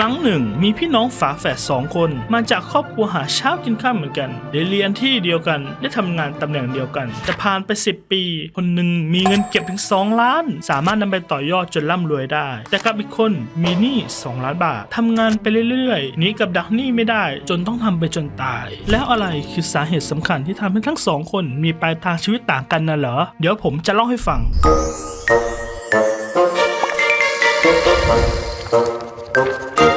ครั้งหนึ่ง มีพี่น้องฝาแฝดสองคน มาจากครอบครัวหาเช้ากินข้ามเหมือนกันได้เรียนที่เดียวกันได้ทำงานตำแหน่งเดียวกัน แต่ผ่านไป 10 ปี คนหนึ่งมีเงินเก็บถึง 2 ล้าน สามารถนำไปต่อยอดจนร่ำรวยได้ แต่กับอีกคนมีหนี้ 2 ล้านบาททำงานไปเรื่อยๆหนีกับดักหนี้ไม่ได้ จนต้องทำไปจนตาย แล้วอะไรคือสาเหตุสำคัญที่ทำให้ทั้งสองคนมีปลายทางชีวิตต่างกันน่ะเหรอ เดี๋ยวผมจะเล่าให้ฟัง Música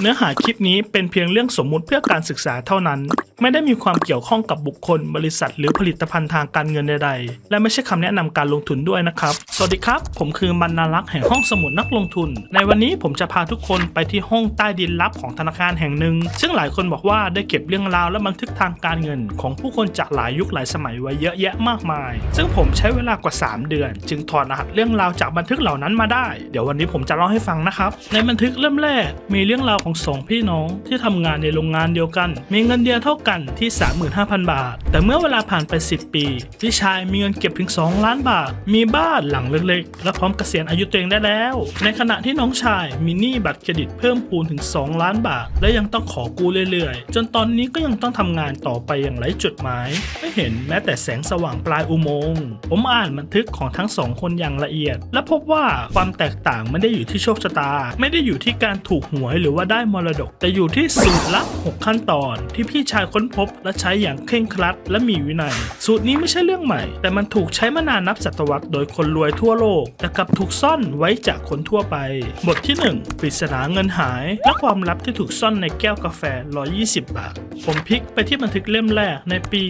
เนื้อหาคลิปนี้เป็นเพียงเรื่องสมมุติเพื่อการศึกษาเท่านั้น ไม่ได้มีความเกี่ยวข้องกับบุคคล บริษัท หรือผลิตภัณฑ์ทางการเงินใดๆ และไม่ใช่คำแนะนำการลงทุนด้วยนะครับ สวัสดีครับ ผมคือบรรณารักษ์แห่งห้องสมุดนักลงทุน ในวันนี้ผมจะพาทุกคนไปที่ห้องใต้ดินลับของธนาคารแห่งหนึ่ง ซึ่งหลายคนบอกว่าได้เก็บเรื่องราวและบันทึกทางการเงิน ของผู้คนจากหลายยุคหลายสมัยไว้เยอะแยะมากมาย ซึ่งผมใช้เวลากว่า 3 เดือน จึงถอดรหัสเรื่องราวจากบันทึกเหล่านั้นมาได้ เดี๋ยววันนี้ผมจะเล่าให้ฟังนะครับ ในบันทึกเล่มแรกมีเรื่องราวของสองพี่น้องที่ทำงานในโรงงานเดียวกัน มีเงินเดือนเท่ากันที่ 35,000 บาท แต่เมื่อเวลาผ่านไป 10 ปี พี่ชายมีเงินเก็บถึง 2 ล้านบาท มีบ้านหลังเล็กๆ และพร้อมเกษียณอายุตัวเองได้แล้ว ในขณะที่น้องชายมีหนี้บัตรเครดิตเพิ่มพูนถึง 2 ล้านบาท และยังต้องขอกู้เรื่อยๆ จนตอนนี้ก็ยังต้องทำงานต่อไปอย่างไร้จุดหมาย ไม่เห็นแม้แต่แสงสว่างปลายอุโมงค์ผมอ่านบันทึกของทั้งสองคนอย่างละเอียด และพบว่าความแตกต่างไม่ได้อยู่ที่โชคชะตา ไม่ได้อยู่ที่การถูกหวยหรือว่าได้ได้มรดก แต่อยู่ที่สูตรลับ6ขั้นตอน ที่พี่ชายค้นพบและใช้อย่างเคร่งครัด และมีวินัย สูตรนี้ไม่ใช่เรื่องใหม่ แต่มันถูกใช้มานานนับศตวรรษโดยคนรวยทั่วโลก แต่กลับถูกซ่อนไว้จากคนทั่วไป บทที่ 1ปริศนาเงินหาย และความลับที่ถูกซ่อนในแก้วกาแฟ 120 บาท ผมพลิกไปที่บันทึกเล่มแรกในปี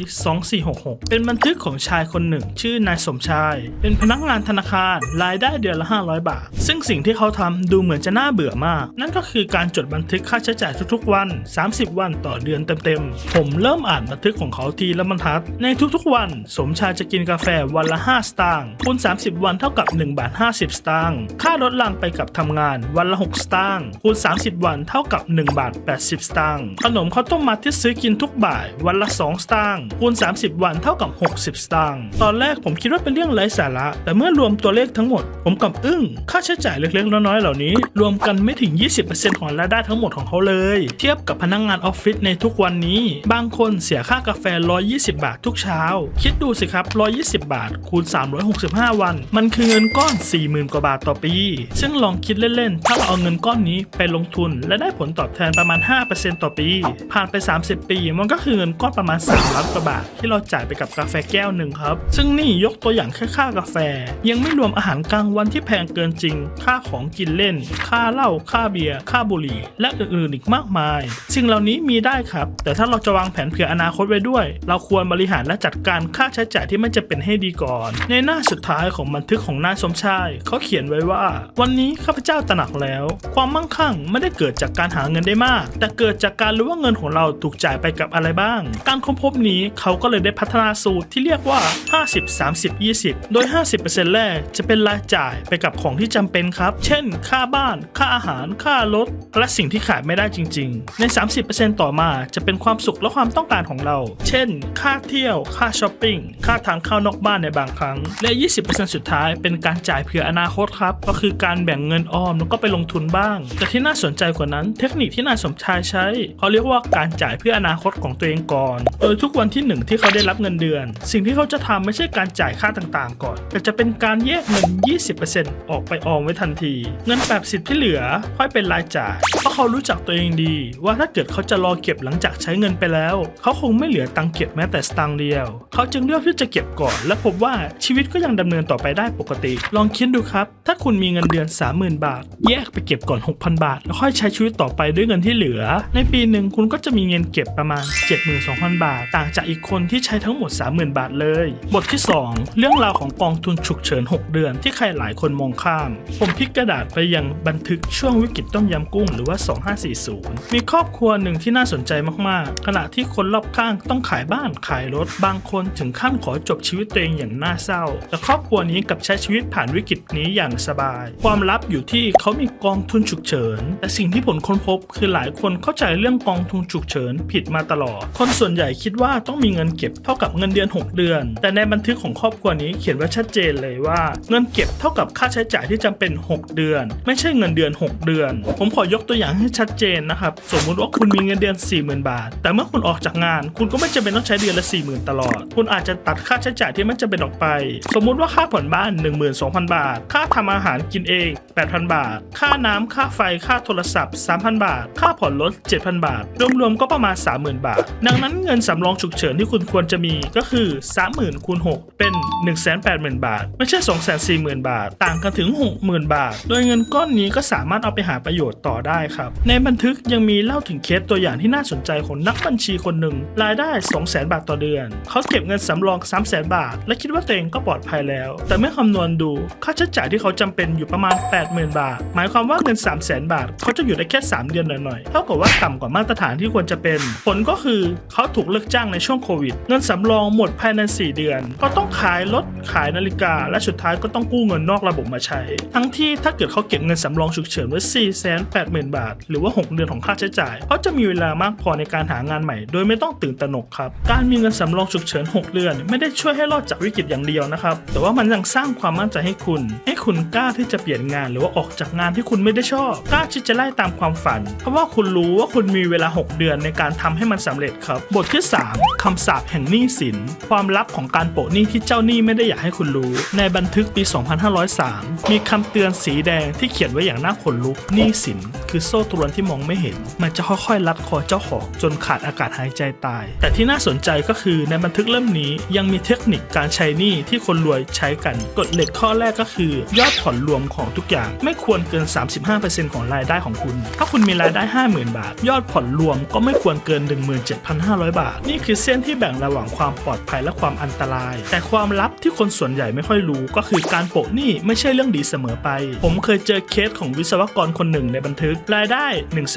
2466 เป็นบันทึกของชายคนหนึ่ง ชื่อนายสมชาย เป็นพนักงานธนาคารรายได้เดือนละ 500 บาท ซึ่งสิ่งที่เขาทำดูเหมือนจะน่าเบื่อมาก นั่นก็คือการจดบันันทึกค่าใช้จ่ายทุกๆวัน 30 วันต่อเดือนเต็มๆ ผมเริ่มอ่านบันทึกของเขาทีละบรรทัด ในทุกๆวัน สมชายจะกินกาแฟวันละ 5 สตางค์คูณ30 วันเท่ากับ1บาท50 สตางค์ค่ารถรางไปกับทำงานวันละ 6 สตางค์คูณ30 วันเท่ากับ1บาท80 สตางค์ขนมข้าวต้มมัดที่ซื้อกินทุกบ่ายวันละ 2 สตางค์คูณ30 วันเท่ากับ 60 สตางค์ตอนแรกผมคิดว่าเป็นเรื่องไร้สาระ แต่เมื่อรวมตัวเลขทั้งหมด ผมกับอึ้งค่าใช้จ่ายเล็กๆน้อยๆเหล่านี้ รวมกันไม่ถึง 20%ของรายได้ทั้งหมดของเขาเลย เทียบกับพนักงงานออฟฟิศในทุกวันนี้ บางคนเสียค่ากาแฟ 120 บาททุกเช้า คิดดูสิครับ 120 บาท คูณ 365 วัน มันคือเงินก้อน 40,000 กว่าบาทต่อปี ซึ่งลองคิดเล่น ๆ ถ้าเราเอาเงินก้อนนี้ไปลงทุน และได้ผลตอบแทนประมาณ 5%ต่อปี ผ่านไป 30 ปี มันก็คือเงินก้อนประมาณ3ล้านกว่าบาท ที่เราจ่ายไปกับกาแฟแก้วหนึ่งครับ ซึ่งนี่ยกตัวอย่างแค่ค่ากาแฟ ยังไม่รวมอาหารกลางวันที่แพงเกินจริง ค่าของกินเล่น ค่าเหล้า ค่าเบียร์ ค่าบุหรี่และอื่นๆอีกมากมาย สิ่งเหล่านี้มีได้ครับ แต่ถ้าเราจะวางแผนเผื่ออนาคตไว้ด้วย เราควรบริหารและจัดการค่าใช้จ่ายที่ไม่จะเป็นให้ดีก่อน ในหน้าสุดท้ายของบันทึกของนายสมชายเขาเขียนไว้ว่า วันนี้ข้าพเจ้าตระหนักแล้ว ความมั่งคั่งไม่ได้เกิดจากการหาเงินได้มาก แต่เกิดจากการรู้ว่าเงินของเราถูกจ่ายไปกับอะไรบ้าง การค้นพบนี้เขาก็เลยได้พัฒนาสูตรที่เรียกว่า 50 30 20 โดย 50%แรกจะเป็นรายจ่ายไปกับของที่จำเป็นครับ เช่น ค่าบ้าน ค่าอาหาร ค่ารถ และสิ่งที่ขาดไม่ได้จริง ๆ ใน 30%ต่อมาจะเป็นความสุขและความต้องการของเรา เช่น ค่าเที่ยว ค่าช้อปปิ้ง ค่าทางเข้านอกบ้านในบางครั้ง และ 20%สุดท้ายเป็นการจ่ายเผื่ออนาคตครับ ก็คือการแบ่งเงินออมแล้วก็ไปลงทุนบ้าง แต่ที่น่าสนใจกว่านั้น เทคนิคที่นายสมชายใช้ เขาเรียกว่าการจ่ายเพื่ออนาคตของตัวเองก่อน โดยทุกวันที่หนึ่งที่เขาได้รับเงินเดือน สิ่งที่เขาจะทำไม่ใช่การจ่ายค่าต่างๆ ก่อน แต่จะเป็นการแยกเงิน 20%ออกไปออมไว้ทันที เงิน 80 ที่เหลือค่อยเป็นรายจ่ายเพราะเขารู้จักตัวเองดี ว่าถ้าเกิดเขาจะรอเก็บหลังจากใช้เงินไปแล้ว เขาคงไม่เหลือตังเก็บแม้แต่สตางค์เดียว เขาจึงเลือกที่จะเก็บก่อน และพบว่าชีวิตก็ยังดำเนินต่อไปได้ปกติ ลองคิดดูครับ ถ้าคุณมีเงินเดือน 30,000 บาท แยกไปเก็บก่อน 6,000 บาท แล้วค่อยใช้ชีวิตต่อไปด้วยเงินที่เหลือ ในปีหนึ่งคุณก็จะมีเงินเก็บประมาณ 72,000 บาท ต่างจากอีกคนที่ใช้ทั้งหมด 30,000 บาทเลย บทที่ 2 เรื่องราวของกองทุนฉุกเฉิน 6 เดือนที่ใครหลายคนมองข้าม ผมพลิกกระดาษไปยังบันทึกช่วงวิกฤตต้มยำกุ้งหรือว่า2540 มีครอบครัวหนึ่งที่น่าสนใจมากๆ ขณะที่คนรอบข้างต้องขายบ้านขายรถ บางคนถึงขั้นขอจบชีวิตตัวเองอย่างน่าเศร้า แต่ครอบครัวนี้กลับใช้ชีวิตผ่านวิกฤตนี้อย่างสบาย ความลับอยู่ที่เขามีกองทุนฉุกเฉิน แต่สิ่งที่ผลค้นพบคือหลายคนเข้าใจเรื่องกองทุนฉุกเฉินผิดมาตลอด คนส่วนใหญ่คิดว่าต้องมีเงินเก็บเท่ากับเงินเดือน 6 เดือน แต่ในบันทึกของครอบครัวนี้เขียนไว้ชัดเจนเลยว่า เงินเก็บเท่ากับค่าใช้จ่ายที่จำเป็น 6 เดือน ไม่ใช่เงินเดือน 6 เดือน ผมขอยกตัวอย่างให้ชัดเจนนะครับ สมมุติว่าคุณมีเงินเดือน 40,000 บาท แต่เมื่อคุณออกจากงาน คุณก็ไม่จำเป็นต้องใช้เดือนละ 40,000 ตลอด คุณอาจจะตัดค่าใช้จ่ายที่ไม่จำเป็นออกไป สมมุติว่าค่าผ่อนบ้าน 12,000 บาท ค่าทำอาหารกินเอง 8,000 บาท ค่าน้ำค่าไฟค่าโทรศัพท์ 3,000 บาท ค่าผ่อนรถ 7,000 บาท รวมๆก็ประมาณ 30,000 บาท ดังนั้นเงินสำรองฉุกเฉินที่คุณควรจะมีก็คือ 30,000คูณ6เป็น 180,000 บาท ไม่ใช่ 240,000 บาท ต่างกันถึง 60,000 บาท โดยเงินก้อนนี้ก็สามารถเอาไปหาประโยชน์ต่อได้ครับในบันทึกยังมีเล่าถึงเคสตัวอย่างที่น่าสนใจของนักบัญชีคนหนึ่ง รายได้ 200,000 บาทต่อเดือน เขาเก็บเงินสำรอง 300,000 บาท และคิดว่าตัวเองก็ปลอดภัยแล้ว แต่เมื่อคำนวณดูค่าใช้จ่ายที่เขาจำเป็นอยู่ประมาณ 80,000 บาท หมายความว่าเงิน 300,000 บาท เขาจะอยู่ได้แค่ 3 เดือนหน่อยๆ เท่ากับว่าต่ำกว่ามาตรฐานที่ควรจะเป็น ผลก็คือเขาถูกเลิกจ้างในช่วงโควิด เงินสำรองหมดภายใน 4 เดือน ก็ต้องขายรถขายนาฬิกา และสุดท้ายก็ต้องกู้เงินนอกระบบมาใช้ ทั้งที่ถ้าเกิดเขาเก็บเงินสำรองฉุกเฉินไว้ 480,000 บาทหรือว่า 6 เดือนของค่าใช้จ่ายเขาจะมีเวลามากพอในการหางานใหม่ โดยไม่ต้องตื่นตระหนกครับ การมีเงินสำรองฉุกเฉิน 6 เดือน ไม่ได้ช่วยให้รอดจากวิกฤตอย่างเดียวนะครับ แต่ว่ามันยังสร้างความมั่นใจให้คุณ ให้คุณกล้าที่จะเปลี่ยนงาน หรือว่าออกจากงานที่คุณไม่ได้ชอบ กล้าที่จะไล่ตามความฝัน เพราะว่าคุณรู้ว่าคุณมีเวลา 6 เดือนในการทำให้มันสำเร็จครับ บทที่ 3คำสาปแห่งหนี้สิน ความลับของการโปะหนี้ที่เจ้าหนี้ไม่ได้อยากให้คุณรู้ ในบันทึกปี 2503 มีคำเตือนสีแดงที่เขียนไว้อย่างน่าขนลุกหนี้สิน คือโซ่ตรวนที่มองไม่เห็น มันจะค่อยๆลัดคอเจ้าของจนขาดอากาศหายใจตาย แต่ที่น่าสนใจก็คือในบันทึกเล่มนี้ยังมีเทคนิคการใช้หนี้ที่คนรวยใช้กันกฎเหล็กข้อแรกก็คือ ยอดผ่อนรวมของทุกอย่าง ไม่ควรเกิน 35%ของรายได้ของคุณ ถ้าคุณมีรายได้ 50,000 บาท ยอดผ่อนรวมก็ไม่ควรเกิน 17,500 บาท นี่คือเส้นที่แบ่งระหว่างความปลอดภัยและความอันตราย แต่ความลับที่คนส่วนใหญ่ไม่ค่อยรู้ก็คือการโปะหนี้ไม่ใช่เรื่องดีเสมอไป ผมเคยเจอเคสของวิศวกรคนหนึ่งในบันทึกรายได้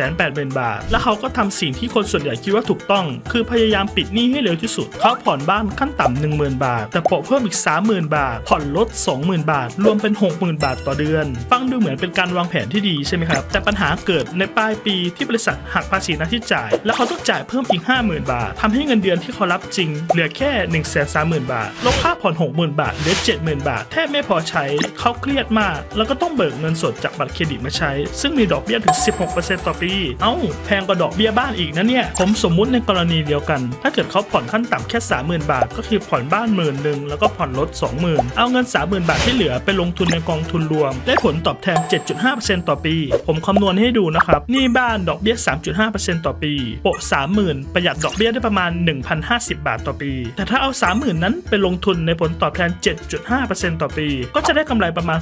180,000 บาท และเขาก็ทำสิ่งที่คนส่วนใหญ่คิดว่าถูกต้อง คือพยายามปิดหนี้ให้เร็วที่สุด เขาผ่อนบ้านขั้นต่ำ10,000 บาท แต่โปะเพิ่มอีก 30,000 บาท ผ่อนรถ20,000 บาท รวมเป็น 60,000 บาทต่อเดือน ฟังดูเหมือนเป็นการวางแผนที่ดีใช่ไหมครับ แต่ปัญหาเกิดในปลายปีที่บริษัทหักภาษีน้าที่จ่าย แล้วเขาต้องจ่ายเพิ่มอีก 50,000 บาททำให้เงินเดือนที่เขารับจริง เหลือแค่ 130,000 บาทลบค่าผ่อน 60,000 บาทเหลือ 70,000 บาท แทบไม่พอใช้ เขาเครียดมาก แล้วก็ต้องเบิกเงินสดจากบัตรเครดิตมาใช้ ซึ่งมีดอกเบี้ยถึง6%ต่อปี เอ้า แพงกว่าดอกเบี้ยบ้านอีกนะเนี่ย ผมสมมุติในกรณีเดียวกัน ถ้าเกิดเขาผ่อนขั้นต่ำแค่ 30,000 บาท ก็คือผ่อนบ้านหมื่นหนึ่งแล้วก็ผ่อนรถ20,000 เอาเงิน 30,000 บาทที่เหลือไปลงทุนในกองทุนรวม ได้ผลตอบแทน 7.5%ต่อปี ผมคำนวณให้ดูนะครับนี่บ้านดอกเบี้ย 3.5%ต่อปีโปะ30,000 ประหยัดดอกเบี้ยได้ประมาณ 1,050 บาทต่อปี แต่ถ้าเอา 30,000 นั้นไปลงทุนในผลตอบแทน 7.5%ต่อปี ก็จะได้กำไรประมาณ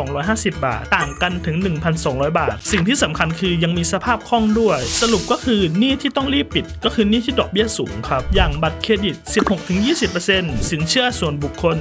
2,250 บาท ต่างกันถึง 1,200 บาท สิ่งที่สำคัญคือยังมีสภาพคล่องด้วย สรุปก็คือหนี้ที่ต้องรีบปิด ก็คือหนี้ที่ดอกเบี้ยสูงครับ อย่างบัตรเครดิต 16-20%สินเชื่อส่วนบุคคล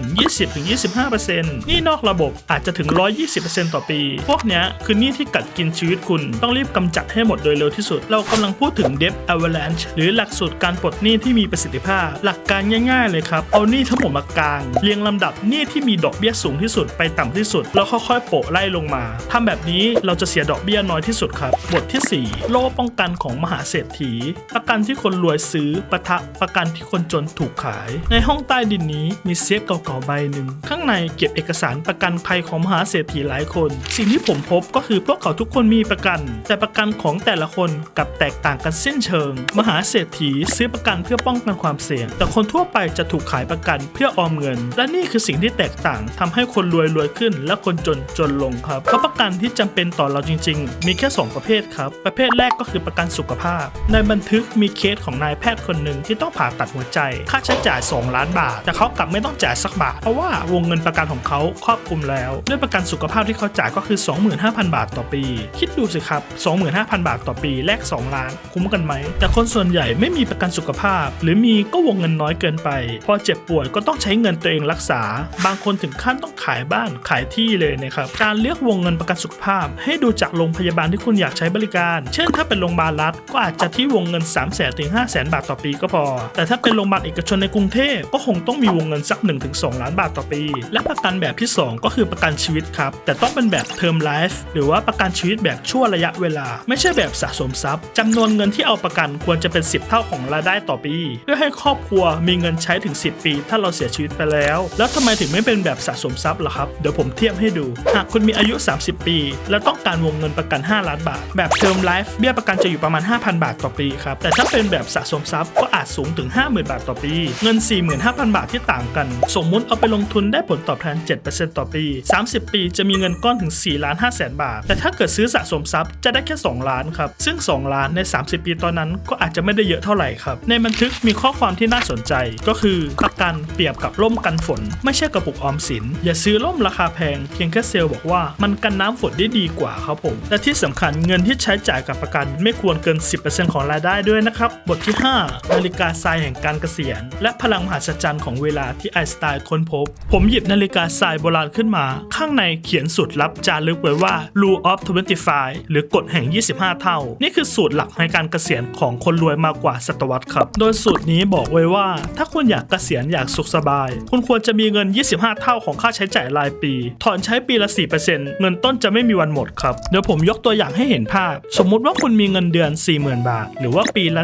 20-25%หนี้นอกระบบอาจจะถึง 120%ต่อปี พวกเนี้ยคือหนี้ที่กัดกินชีวิตคุณต้องรีบกำจัดให้หมดโดยเร็วที่สุด เรากำลังพูดถึง debt avalanche หรือหลักสูตรการปลดหนี้ที่มีประสิทธิภาพ หลักการง่ายๆเลยครับ เอาหนี้ทั้งหมดมากลาง เรียงลำดับหนี้ที่มีดอกเบี้ยสูงที่สุดไปต่ำที่สุด แล้วค่อยๆโปะไล่ลงมาทำแบบนี้เราจะเสียดอกเบี้ยน้อยที่สุดครับ บทที่ 4 โล่ป้องกันของมหาเศรษฐี ประกันที่คนรวยซื้อปะทะประกันที่คนจนถูกขาย ในห้องใต้ดินนี้มีเซฟเก่าๆใบหนึ่ง ข้างในเก็บเอกสารประกันภัยของมหาเศรษฐีหลายคน สิ่งที่ผมพบก็คือพวกเขาทุกคนมีประกัน แต่ประกันของแต่ละคนกับแตกต่างกันสิ้นเชิง มหาเศรษฐีซื้อประกันเพื่อป้องกันความเสี่ยง แต่คนทั่วไปจะถูกขายประกันเพื่อออมเงิน และนี่คือสิ่งที่แตกต่างทำให้คนรวยรวยขึ้น และคนจนจนลงครับเพราะประกันที่จำเป็นต่อเราจริง ๆ มีแค่2ประเภทครับ ประเภทแรกก็คือประกันสุขภาพ ในบันทึกมีเคสของนายแพทย์คนหนึ่งที่ต้องผ่าตัดหัวใจ ค่าใช้จ่าย 2 ล้านบาท แต่เขากลับไม่ต้องจ่ายสักบาท เพราะว่าวงเงินประกันของเขาครอบคลุมแล้ว ด้วยประกันสุขภาพที่เขาจ่ายก็คือ 25,000 บาทต่อปี คิดดูสิครับ 25,000 บาทต่อปีแลก2 ล้าน คุ้มกันไหม แต่คนส่วนใหญ่ไม่มีประกันสุขภาพ หรือมีก็วงเงินน้อยเกินไป พอเจ็บป่วยก็ต้องใช้เงินตัวเองรักษา บางคนถึงขั้นต้องขายบ้านขายที่เลยนะครับการเลือกวงเงินประกันสุขภาพ ให้ดูจากโรงพยาบาลที่คุณอยากใช้บริการ เช่นถ้าเป็นโรงพยาบาลรัฐก็อาจจะที่วงเงิน 3 0 0 0 0 0ถึง 5 0 0 0 0 0 บาทต่อปีก็พอ แต่ถ้าเป็นโรงพยาบาลเอกชนในกรุงเทพก็คงต้องมีวงเงินสัก 1-2 ล้านบาทต่อปี และประกันแบบที่ 2 ก็คือประกันชีวิตครับ แต่ต้องเป็นแบบเทอมไลฟ์หรือว่าประกันชีวิตแบบชั่วระยะเวลา ไม่ใช่แบบสะสมทรัพย์จำนวนเงินที่เอาประกันควรจะเป็น 10 เท่าของรายได้ต่อปี เพื่อให้ครอบครัวมีเงินใช้ถึง 10 ปี ถ้าเราเสียชีวิตไปแล้ว แล้วทำไมถึงไม่เป็นแบบสะสมทรัพย์ล่ะครับเดี๋ยวผมเทียบให้ดู หากคุณมีอายุ 30 ปี และต้องการวงเงินประกัน 5 ล้านบาท แบบเทอมไลฟ์เบี้ยประกันจะอยู่ประมาณ 5,000 บาทต่อปีครับ แต่ถ้าเป็นแบบสะสมทรัพย์ก็อาจสูงถึง 50,000 บาทต่อปี เงิน 45,000 บาทที่ต่างกัน สมมุติเอาไปลงทุนได้ผลตอบแทน 7%ต่อปี 30 ปีจะมีเงินก้อนถึง4ล้าน5แสนบาท แต่ถ้าเกิดซื้อสะสมทรัพย์จะได้แค่ 2 ล้านครับ ซึ่ง 2 ล้านใน 30 ปีตอนนั้นก็อาจจะไม่ได้เยอะเท่าไหร่ครับ ในบันทึกมีข้อความที่น่าสนใจก็คือประกันเปรียบกับร่มกันฝน ไม่ใช่กระปุกออมสิน อย่าซื้อร่มราคาแพงเพียงแค่เซลล์บอกว่ามันกันน้ำฝนได้ดีกว่าครับผม และที่สำคัญเงินที่ใช้จ่ายกับประกันไม่ควรเกิน 10%ของรายได้ด้วยนะครับ บทที่ 5 นาฬิกาทรายแห่งการเกษียณ และพลังมหัศจรรย์ของเวลาที่ไอน์สไตน์ค้นพบ ผมหยิบนาฬิกาทรายโบราณขึ้นมา ข้างในเขียนสูตรลับจารึกไว้ว่า rule of 25 หรือกฎแห่ง 25 เท่า นี่คือสูตรหลักในการเกษียณของคนรวยมากกว่าศตวรรษครับ โดยสูตรนี้บอกไว้ว่า ถ้าคุณอยากเกษียณอยากสุขสบาย คุณควรจะมีเงิน 25 เท่าของค่าใช้จ่ายรายปี ถอนใช้ปีละ 4%เงินต้นจะไม่มีวันหมดครับ เดี๋ยวผมยกตัวอย่างให้เห็นภาพ สมมุติว่าคุณมีเงินเดือน 40,000 บาท หรือว่าปีละ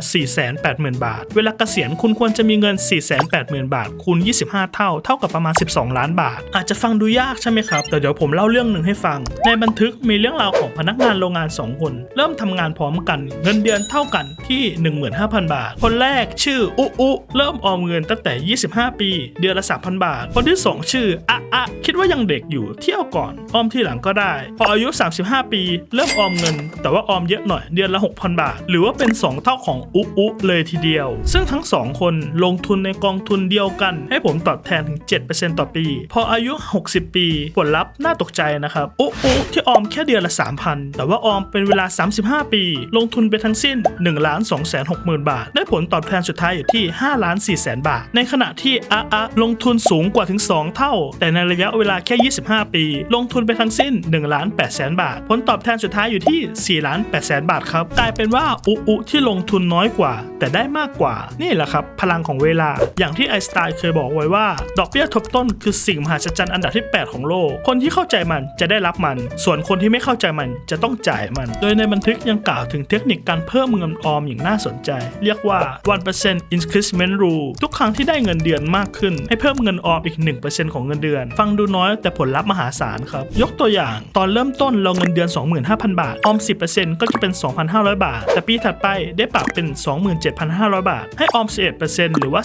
480,000 บาท เวลาเกษียณคุณควรจะมีเงิน 480,000 บาทคูณ 25 เท่า เท่ากับประมาณ 12 ล้านบาท อาจจะฟังดูยากใช่ไหมครับ แต่เดี๋ยวผมเล่าเรื่องหนึ่งให้ฟัง ในบันทึกมีเรื่องราวของพนักงานโรงงาน 2 คน เริ่มทำงานพร้อมกัน เงินเดือนเท่ากันที่ 15,000 บาท คนแรกชื่ออุอุเริ่มออมเงินตั้งแต่ 25 ปี เดือนละ 3,000 บาท คนที่ 2 ชื่ออะอะคิดว่ายังเด็กอยู่เที่ยวก่อนออมที่หลังก็ได้ พออายุ 35 ปี เริ่มออมเงิน แต่ว่าออมเยอะหน่อยเดือนละ 6,000 บาท หรือว่าเป็น 2 เท่าของอุอุเลยทีเดียว ซึ่งทั้ง 2 คนลงทุนในกองทุนเดียวกัน ให้ผมตอบแทนถึง 7%ต่อปี พออายุ 60 ปีผลลัพธ์น่าตกใจนะครับอุอุที่ออมแค่เดือนละ 3,000 แต่ว่าออมเป็นเวลา 35 ปี ลงทุนไปทั้งสิ้น1ล้าน2 6 0 0 0 0บาท ได้ผลตอบแทนสุดท้ายอยู่ที่5ล้าน4แสนบาท ในขณะที่อะอะลงทุนสูงกว่าถึง 2 เท่า แต่ในระยะเวลาแค่ 25 ปี ลงทุนไปทั้งสิ้น1ล้าน8แสนบาท ผลตอบแทนสุดท้ายอยู่ที่4 ล้าน8แสนบาทครับ กลายเป็นว่าอุอุที่ลงทุนน้อยกว่า แต่ได้มากกว่า นี่แหละครับ พลังของเวลา อย่างที่ไอสไตน์เคยบอกไว้ว่า ดอกเบี้ยทบต้นคือสิ่งมหัศจรรย์อันดับที่ 8 ของโลก คนที่เข้าใจมันจะได้รับมัน ส่วนคนที่ไม่เข้าใจมันจะต้องจ่ายมัน โดยในบันทึกยังกล่าวถึงเทคนิคการเพิ่มเงินออมอย่างน่าสนใจ เรียกว่า 1% increment rule ทุกครั้งที่ได้เงินเดือนมากขึ้น ให้เพิ่มเงินออมอีก 1%ของเงินเดือน ฟังดูน้อยแต่ผลลัพธ์มหาศาลครับ ยกตัวอย่าง ตอนเริ่มต้นเราเงินเดือน 25,000 บาทออม 10%ก็จะเป็น 2,500 บาท แต่ปีถัดไปได้ปรับเป็น 27,500 บาท ให้ออม 11%หรือว่า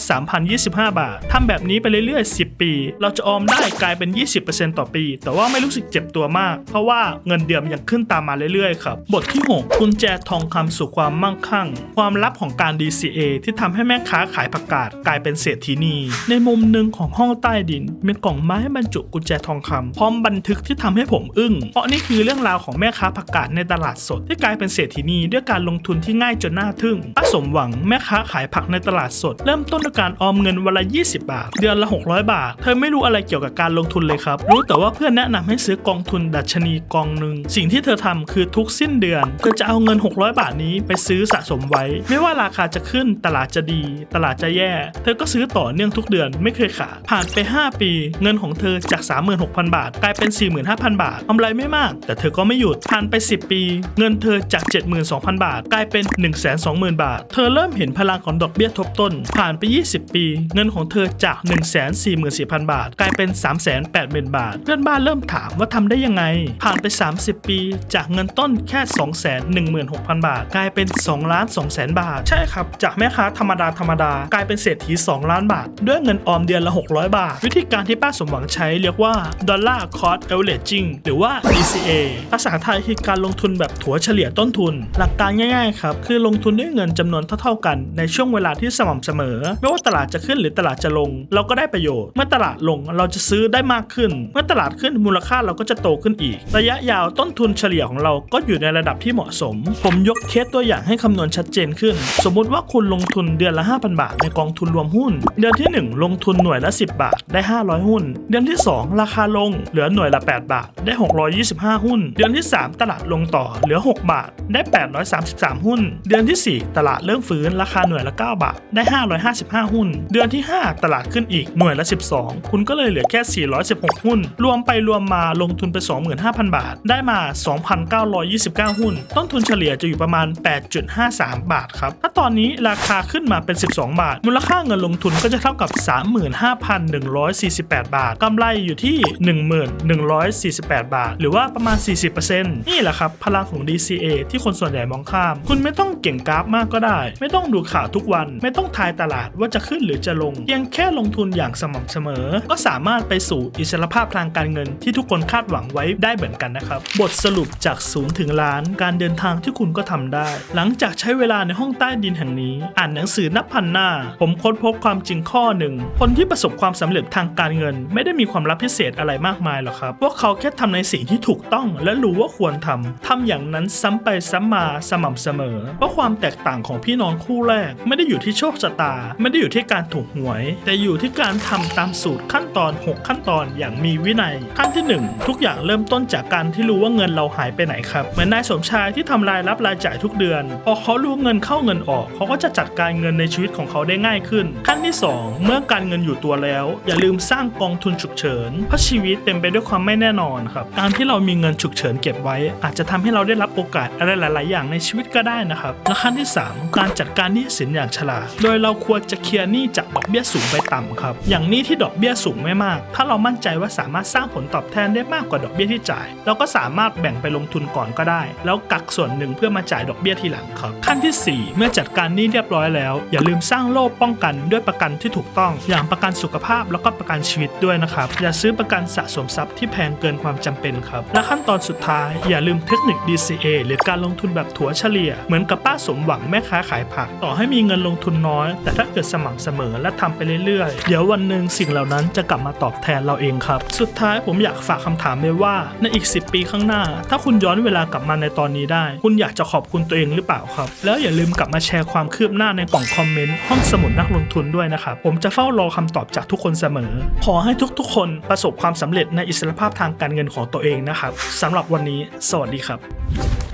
3,025 บาท ทำแบบนี้ไปเรื่อยๆ 10 ปี เราจะออมได้กลายเป็น 20%ต่อปี แต่ว่าไม่รู้สึกเจ็บตัวมาก เพราะว่าเงินเดือนยังขึ้นตามมาเรื่อยๆ ครับ บทที่ 6 กุญแจทองคำสู่ความมั่งคั่ง ความลับของการ DCA ที่ทำให้แม่ค้าขายผักกาดกลายเป็นเศรษฐีนี ในมุมหนึ่งของห้องใต้ดินมีกล่องไม้บรรจุกุญแจทองคำพร้อมบันทึกที่ทำให้ผมอึ้ง เพราะนี่คือเรื่องราวของแม่ค้าผักกาดในตลาดสด ที่กลายเป็นเศรษฐีนีด้วยการลงทุนที่ง่ายจนน่าทึ่งป้าสมหวังแม่ค้าขายผักในตลาดสด เริ่มต้นด้วยการออมเงินวันละ 20 บาท เดือนละ 600 บาท เธอไม่รู้อะไรเกี่ยวกับการลงทุนเลยครับ รู้แต่ว่าเพื่อนแนะนำให้ซื้อกองทุนดัชนีกองหนึ่งสิ่งที่เธอทำคือทุกสิ้นเดือนเธอจะเอาเงิน 600 บาทนี้ไปซื้อสะสมไว้ ไม่ว่าราคาจะขึ้นตลาดจะดี ตลาดจะแย่ เธอก็ซื้อต่อเนื่องทุกเดือนไม่เคยขาดผ่านไป 5 ปี เงินของเธอจาก 36,000 บาท กลายเป็น 45,000 บาทกำไรไม่มาก แต่เธอก็ไม่หยุดผ่านไป 10 ปีเงินเธอจาก 72,000 บาท กลายเป็น 120,000 บาท เธอเริ่มเห็นพลังของดอกเบี้ยทบต้น ผ่านไป 20 ปี เงินของเธอจาก 144,000 บาท กลายเป็น 380,000 บาท เพื่อนบ้านเริ่มถามว่าทำได้ยังไง ผ่านไป 30 ปี จากเงินต้นแค่ 216,000 บาท กลายเป็น2ล้าน2แสนบาท ใช่ครับ จากแม่ค้าธรรมดาธรรมดากลายเป็นเศรษฐี 2 ล้านบาท ด้วยเงินออมเดือนละ 600 บาท วิธีการที่ป้าสมหวังใช้เรียกว่า Dollar Cost Averaging หรือว่า DCA ภาษาไทยคือการลงทุนแบบถัวเฉลี่ยต้นทุน หลักการง่ายๆครับคือลงทุนด้วยเงินจำนวนเท่าๆกันในช่วงเวลาที่สม่ำเสมอ ไม่ว่าตลาดจะขึ้นหรือตลาดจะลง เราก็ได้ประโยชน์ เมื่อตลาดลงเราจะซื้อได้มากขึ้น เมื่อตลาดขึ้นมูลค่าเราก็จะโตขึ้นอีก ระยะยาวต้นทุนเฉลี่ยของเราก็อยู่ในระดับที่เหมาะสม ผมยกเคสตัวอย่างให้คำนวณชัดเจนขึ้น สมมุติว่าคุณลงทุนเดือนละ 5,000 บาทในกองทุนรวมหุ้น เดือนที่ 1 ลงทุนหน่วยละ 10 บาทได้ 500 หุ้น เดือนที่ 2 ราคาลงเหลือหน่วยละ 8 บาทได้ 625 หุ้น เดือนที่ 3 ตลาดลงต่อเหลือ 6 บาท ได้ 833 หุ้น เดือนทีสี่ 4 ตลาดเริ่มฟื้นราคาหน่วยละ 9 บาท ได้ 555 หุ้น เดือนที่ 5 ตลาดขึ้นอีกหน่วยละ 12 คุณก็เลยเหลือแค่ 416 หุ้น รวมไปรวมมาลงทุนไป 25,000 บาท ได้มา 2,929 หุ้น ต้นทุนเฉลี่ยจะอยู่ประมาณ 8.53 บาทครับ ถ้าตอนนี้ราคาขึ้นมาเป็น 12 บาท มูลค่าเงินลงทุนก็จะเท่ากับ 35,148 บาทกำไรอยู่ที่ 1148 บาท หรือว่าประมาณ 40%นี่แหละครับพลังของ DCA ที่คนส่วนใหญ่มองข้าม คุณไม่ต้องเก่งกราฟมากก็ได้ ไม่ต้องดูข่าวทุกวัน ไม่ต้องทายตลาดว่าจะขึ้นหรือจะลง เพียงแค่ลงทุนอย่างสม่ำเสมอ ก็สามารถไปสู่อิสรภาพทางการเงินที่ทุกคนคาดหวังไว้ได้เหมือนกันนะครับ บทสรุปจากศูนย์ถึงล้าน การเดินทางที่คุณก็ทำได้ หลังจากใช้เวลาในห้องใต้ดินแห่งนี้ อ่านหนังสือนับพันหน้า ผมค้นพบความจริงข้อหนึ่งคนที่ประสบความสำเร็จทางการเงิน ไม่ได้มีความลับพิเศษอะไรมากมายหรอกครับพวกเขาแค่ทำในสิ่งที่ถูกต้องและรู้ว่าควรทำทำอย่างนั้นซ้ำไปซ้ำมาสม่ำเสมอ เพราะความแตกต่างของพี่น้องคู่แรก ไม่ได้อยู่ที่โชคชะตา ไม่ได้อยู่ที่การถูกหวย แต่อยู่ที่การทำตามสูตรขั้นตอน 6 ขั้นตอนอย่างมีวินัย ขั้นที่ 1 ทุกอย่างเริ่มต้นจากการที่รู้ว่าเงินเราหายไปไหนครับ เหมือนนายสมชายที่ทำรายรับรายจ่ายทุกเดือน พอเขารู้เงินเข้าเงินออก เขาก็จะจัดการเงินในชีวิตของเขาได้ง่ายขึ้น ขั้นที่ 2 เมื่อการเงินอยู่ตัวแล้ว อย่าลืมสร้างกองทุนฉุกเฉินเพราะชีวิตเต็มไปด้วยความไม่แน่นอนครับการที่เรามีเงินฉุกเฉินเก็บไว้อาจจะทำให้เราได้รับโอกาสอะไรหลาย ๆ อย่างในชีวิตก็ได้นะครับ และขั้นที่ 3 การจัดการหนี้สินอย่างฉลาด โดยเราควรจะเคลียร์หนี้จากดอกเบี้ยสูงไปต่ำครับ อย่างหนี้ที่ดอกเบี้ยสูงไม่มาก ถ้าเรามั่นใจว่าสามารถสร้างผลตอบแทนได้มากกว่าดอกเบี้ยที่จ่าย เราก็สามารถแบ่งไปลงทุนก่อนก็ได้ แล้วกักส่วนหนึ่งเพื่อมาจ่ายดอกเบี้ยทีหลังครับ ขั้นที่ 4 เมื่อจัดการหนี้เรียบร้อยแล้ว อย่าลืมสร้างโล่ป้องกันด้วยประกันที่ถูกต้อง อย่างประกันสุขภาพแล้วก็ประกันชีวิตด้วยนะครับ อย่าซื้อประกันสะสมทรัพย์ที่แพงเกินความจำเป็นครับ และขั้นตอนสุดท้ายอย่าลืมเทคนิค DCA หรือการลงทุนแบบถัวเฉลี่ย เหมือนกับป้าสมหวังแม่ค้าขายผัก ต่อให้มีเงินลงทุนน้อย แต่ถ้าเกิดสม่ำเสมอและทำไปเรื่อยๆ เดี๋ยววันหนึ่งสิ่งเหล่านั้นจะกลับมาตอบแทนเราเองครับ สุดท้ายผมอยากฝากคำถามไว้ว่า ในอีก 10 ปีข้างหน้า ถ้าคุณย้อนเวลากลับมาในตอนนี้ได้ คุณอยากจะขอบคุณตัวเองหรือเปล่าครับ แล้วอย่าลืมกลับมาแชร์ความคืบหน้าในกล่องคอมเมนต์ห้องสมุดนักลงทุนด้วยนะครับผมจะเฝ้ารอคำตอบจากทุกคนเสมอ ขอให้ทุกๆ คนประสบความสำเร็จในอิสรภาพทางการเงินของตัวเองนะครับสำหรับวันนี้ สวัสดีครับ up.